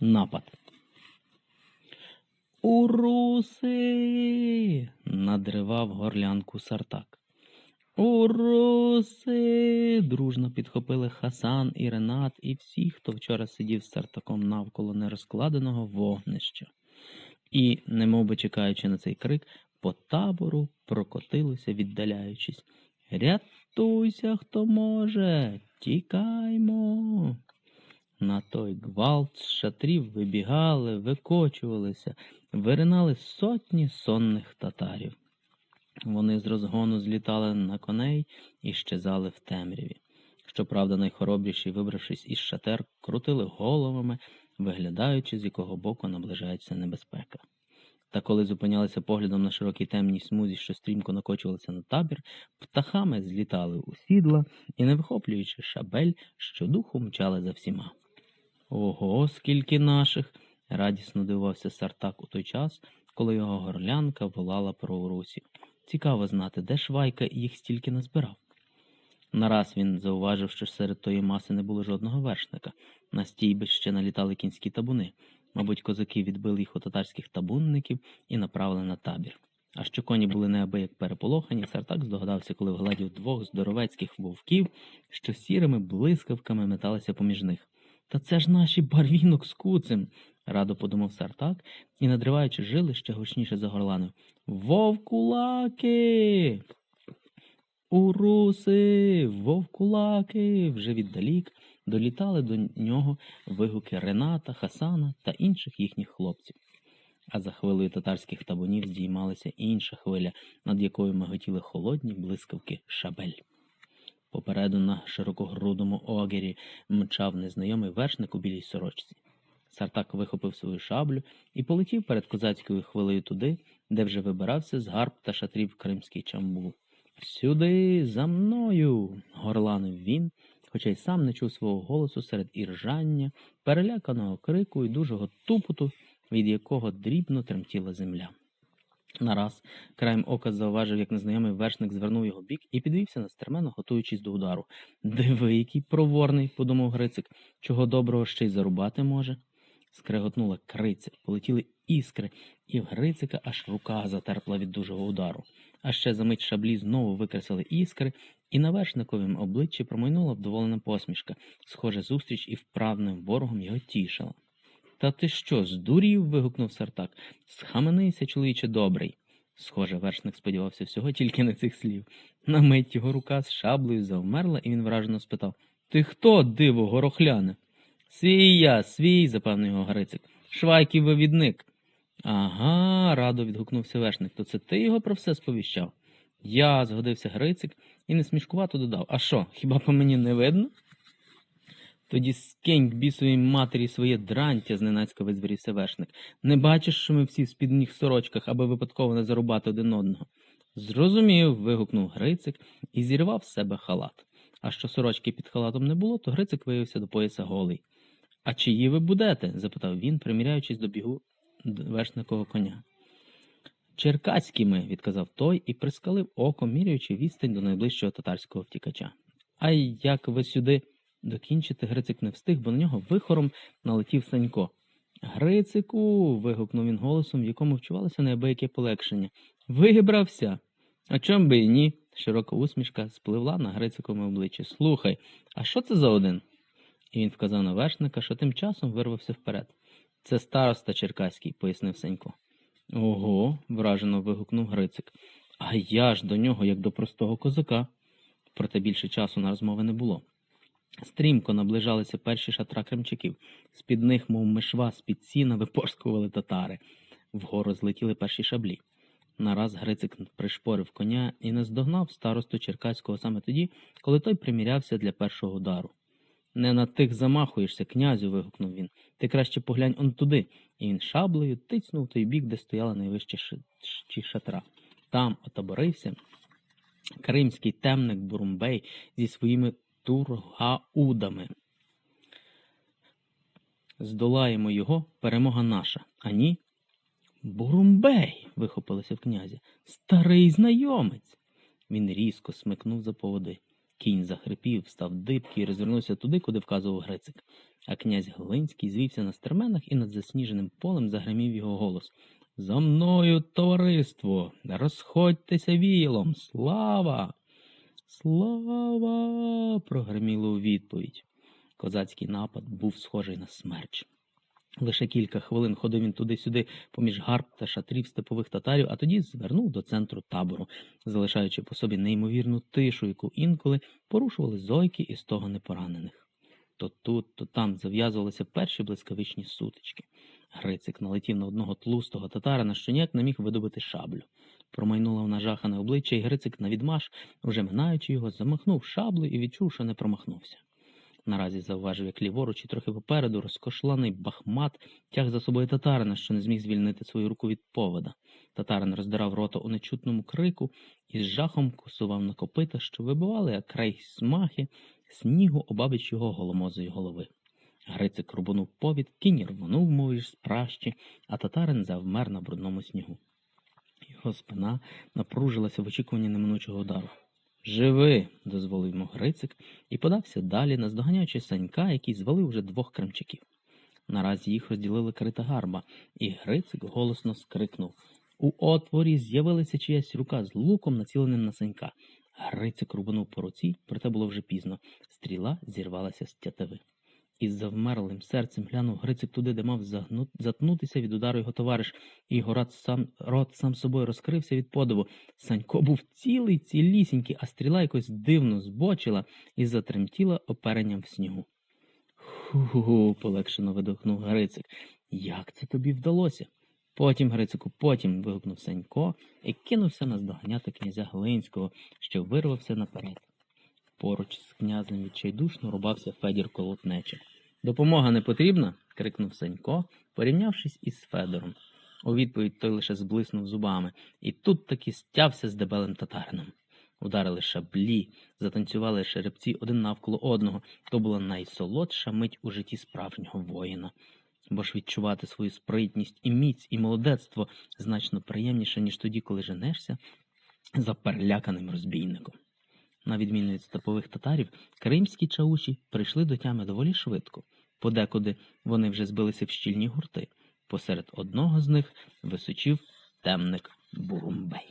Напад. Уруси. надривав горлянку Сартак. Уруси. дружно підхопили Хасан і Ренат і всі, хто вчора сидів з Сартаком навколо нерозкладеного вогнища. І, немовби чекаючи на цей крик, по табору прокотилося, віддаляючись. Рятуйся, хто може, тікаймо. На той гвалт з шатрів вибігали, викочувалися, виринали сотні сонних татарів. Вони з розгону злітали на коней і щезали в темряві. Щоправда, найхоробріші, вибравшись із шатер, крутили головами, виглядаючи, з якого боку наближається небезпека. Та коли зупинялися поглядом на широкій темній смузі, що стрімко накочувалися на табір, птахами злітали у сідла і, не вихоплюючи шабель, щодуху мчали за всіма. Ого, скільки наших! радісно дивився Сартак у той час, коли його горлянка волала про урусів. Цікаво знати, де Швайка їх стільки назбирав. Нараз він зауважив, що серед тої маси не було жодного вершника. На стійби ще налітали кінські табуни. Мабуть, козаки відбили їх у татарських табунників і направили на табір. А що коні були неабияк переполохані, Сартак здогадався, коли вгладів двох здоровецьких вовків, що сірими блискавками металися поміж них. Та це ж наші барвінок з куцем, радо подумав Сартак і, надриваючи жили, ще гучніше загорланив. Вовкулаки! Уруси, вовкулаки! Вже віддалік долітали до нього вигуки Рената, Хасана та інших їхніх хлопців. А за хвилею татарських табунів здіймалася інша хвиля, над якою миготіли холодні блискавки шабель. Попереду на широкогрудому огері мчав незнайомий вершник у білій сорочці. Сартак вихопив свою шаблю і полетів перед козацькою хвилею туди, де вже вибирався з гарб та шатрів кримський чамбул. Сюди, за мною. горланив він, хоча й сам не чув свого голосу серед іржання, переляканого крику і дужого тупоту, від якого дрібно тремтіла земля. Нараз краєм ока зауважив, як незнайомий вершник звернув його бік і підвівся настремено, готуючись до удару. Диви, який проворний, подумав Грицик, чого доброго ще й зарубати може. Скреготнула криця, полетіли іскри, і в Грицика аж рука затерпла від дужого удару. А ще за мить шаблі знову викреслили іскри, і на вершниковім обличчі промайнула вдоволена посмішка. Схоже, зустріч і вправним ворогом його тішила. Та ти що, здурів? вигукнув Сартак. Схаменися, чоловіче добрий. Схоже, вершник сподівався всього тільки на цих слів. На мить його рука з шаблею завмерла, і він вражено спитав Ти хто, диво, горохляне? Свій я, свій, запевнив його Грицик. Швайків вивідник. Ага, радо відгукнувся вершник. То це ти його про все сповіщав? Я, згодився Грицик і несмішкувато додав. А що, хіба по мені не видно? Тоді скинь к бісовій матері своє дрантя, зненацька визвірівся вершник. Не бачиш, що ми всі в спідніх сорочках, аби випадково не зарубати один одного. Зрозумів. вигукнув Грицик і зірвав з себе халат. А що сорочки під халатом не було, то Грицик виявився до пояса голий. А чиї ви будете? запитав він, приміряючись до бігу вершникового коня. Черкаськими, відказав той і прискалив око, міряючи відстань до найближчого татарського втікача. А як ви сюди? Докінчити Грицик не встиг, бо на нього вихором налетів Санько. Грицику. вигукнув він голосом, в якому вчувалося неабияке полегшення. Вибрався. А чом би і ні? Широка усмішка спливла на Грициковому обличчі. Слухай, а що це за один? І він вказав на вершника, що тим часом вирвався вперед. Це староста Черкаський, пояснив Санько. Ого, вражено вигукнув Грицик. А я ж до нього, як до простого козака. Проте більше часу на розмови не було. Стрімко наближалися перші шатра кремчаків. З-під них, мов мишва, з-під сіна випорскували татари. Вгору злетіли перші шаблі. Нараз Грицик пришпорив коня і наздогнав старосту Черкаського саме тоді, коли той примірявся для першого удару. Не на тих замахуєшся, князю. вигукнув він. Ти краще поглянь он туди. І він шаблею тицнув той бік, де стояла найвища шатра. Там отоборився кримський темник Бурумбей зі своїми тургаудами. Здолаємо його, перемога наша. А ні? Бурумбей. вихопилося в князя. Старий знайомець. Він різко смикнув за поводи. Кінь захрипів, став дибки і розвернувся туди, куди вказував Грицик. А князь Глинський звівся на стерменах і над засніженим полем загримів його голос. За мною, товариство, розходьтеся віялом, слава! Слава! прогриміло у відповідь. Козацький напад був схожий на смерч. Лише кілька хвилин ходив він туди-сюди поміж гарб та шатрів степових татарів, а тоді звернув до центру табору, залишаючи по собі неймовірну тишу, яку інколи порушували зойки із того непоранених. То тут, то там зав'язувалися перші блискавичні сутички. Грицик налетів на одного тлустого татарина, що ніяк не міг видобити шаблю. Промайнуло в нажахане обличчя, і Грицик навідмаш, уже минаючи його, замахнув шаблю і відчув, що не промахнувся. Наразі завважив, як ліворуч і трохи попереду розкошланий бахмат тяг за собою татарина, що не зміг звільнити свою руку від повода. Татарин роздирав рота у нечутному крику і з жахом кусував на копита, що вибивали, як край смахи, снігу обабіч його голомозої голови. Грицик рубанув повід, кінь рвонув, мов з пращі, а татарин завмер на брудному снігу. Його спина напружилася в очікуванні неминучого удару. Живи, дозволив йому Грицик і подався далі, наздоганяючи санька, який звалив уже двох кремчаків. Наразі їх розділили крита гарба, і Грицик голосно скрикнув. У отворі з'явилася чиясь рука з луком, націленим на санька. Грицик рубанув по руці, проте було вже пізно. Стріла зірвалася з тятиви. Із завмерлим серцем глянув Грицик туди, де мав загну... затнутися від удару його товариш, і його рот сам... рот сам собою розкрився від подиву. Санько був цілий, цілісінький, а стріла якось дивно збочила і затремтіла оперенням в снігу. Ху-ху, полегшено видохнув Грицик. Як це тобі вдалося? Потім, Грицику, потім. вигукнув Санько і кинувся наздоганяти князя Глинського, що вирвався наперед. Поруч з князем відчайдушно рубався Федір Колотнечик. Допомога не потрібна? крикнув Санько, порівнявшись із Федором. У відповідь той лише зблиснув зубами, і тут таки стявся з дебелим татарином. Ударили шаблі, затанцювали шеребці один навколо одного. То була найсолодша мить у житті справжнього воїна. Бо ж відчувати свою спритність і міць, і молодецтво значно приємніше, ніж тоді, коли женешся за переляканим розбійником. На відміну від степових татарів, кримські чауші прийшли до тями доволі швидко. Подекуди вони вже збилися в щільні гурти. Посеред одного з них височив темник Бурумбей.